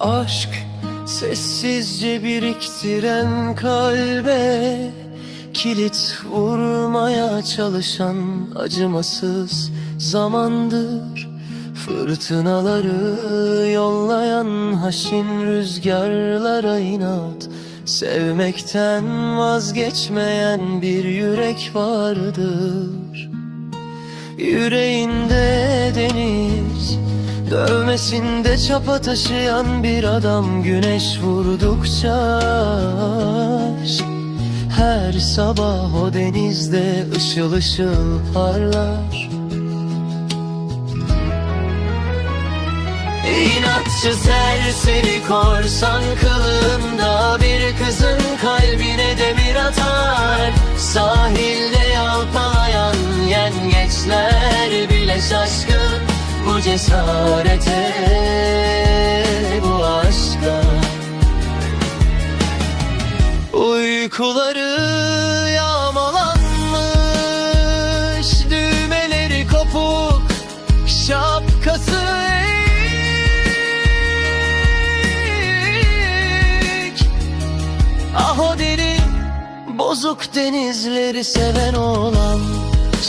Aşk sessizce biriktiren kalbe Kilit vurmaya çalışan acımasız zamandır. Fırtınaları yollayan haşin rüzgarlara inat. Sevmekten vazgeçmeyen bir yürek vardır. Yüreğinde deniz Dövmesinde çapa taşıyan bir adam Güneş vurdukça Her sabah o denizde ışıl ışıl parlar. İnatçı serseri korsan kılığında Bir kızın kalbine demir atar. Sahilde yalpalayan yengeçler bile şaşkın Cesarete, bu aşka. Uykuları yağmalanmış Düğmeleri kopuk Şapkası eğik. Ah o derin Bozuk denizleri seven oğlan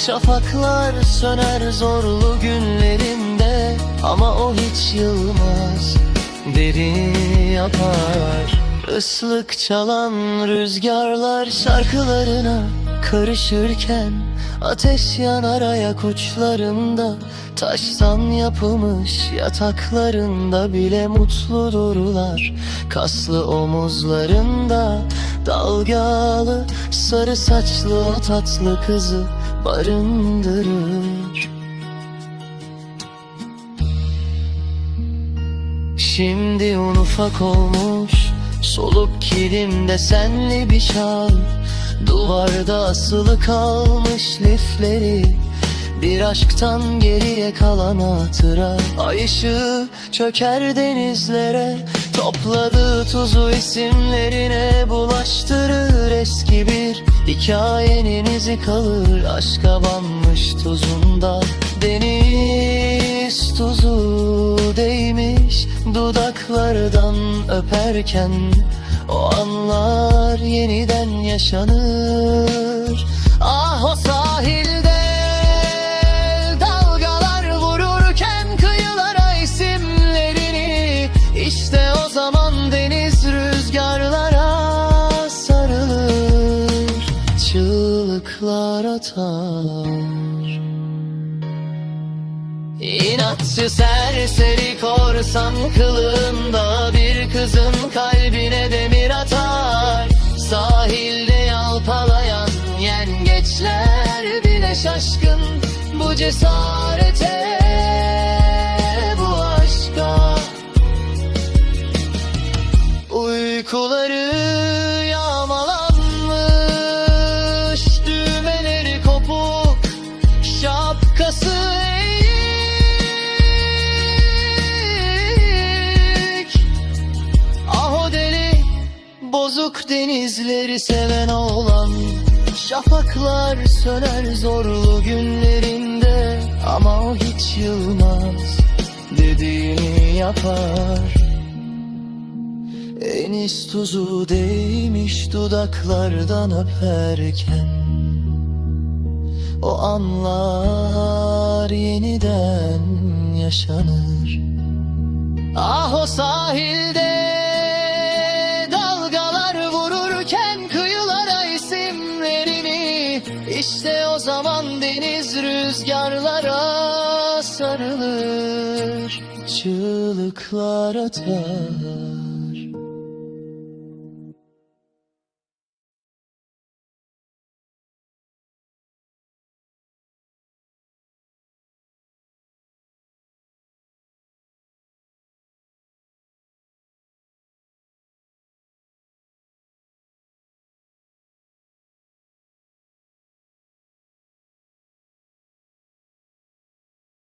Şafaklar söner zorlu Ama o hiç yılmaz Derin yapar. Islık çalan rüzgarlar şarkılarına karışırken Ateş yanar ayak uçlarında. Taştan yapılmış yataklarında bile mutludurlar Kaslı omuzlarında dalgalı sarı saçlı o tatlı kızı barındırır Şimdi un ufak olmuş Soluk kilimde senli bir şal. Duvarda asılı kalmış lifleri Bir aşktan geriye kalan hatıra. Ay ışığı çöker denizlere Topladığı tuzu isimlerine bulaştırır Eski bir hikayenin izi kalır. Aşka banmış tuzunda Deniz tuzu dudaklardan öperken O anlar yeniden yaşanır. Ah o sahilde dalgalar vururken kıyılara isimlerini İşte o zaman deniz rüzgarlara sarılır. Çığlıklar atar İnatçı serseri korsan kılığında Bir kızın kalbine demir atar. Sahilde yalpalayan yengeçler bile şaşkın Bu cesarete, bu aşka. Uykuları yağmalanmış Düğmeleri kopuk Şapkası Bozuk denizleri seven oğlan Şafaklar söner zorlu günlerinde. Ama o hiç yılmaz Dediğini yapar. Deniz tuzu değmiş dudaklardan öperken O anlar yeniden yaşanır. Ah o sahilde deniz rüzgarlara sarılır Çığlıklar atar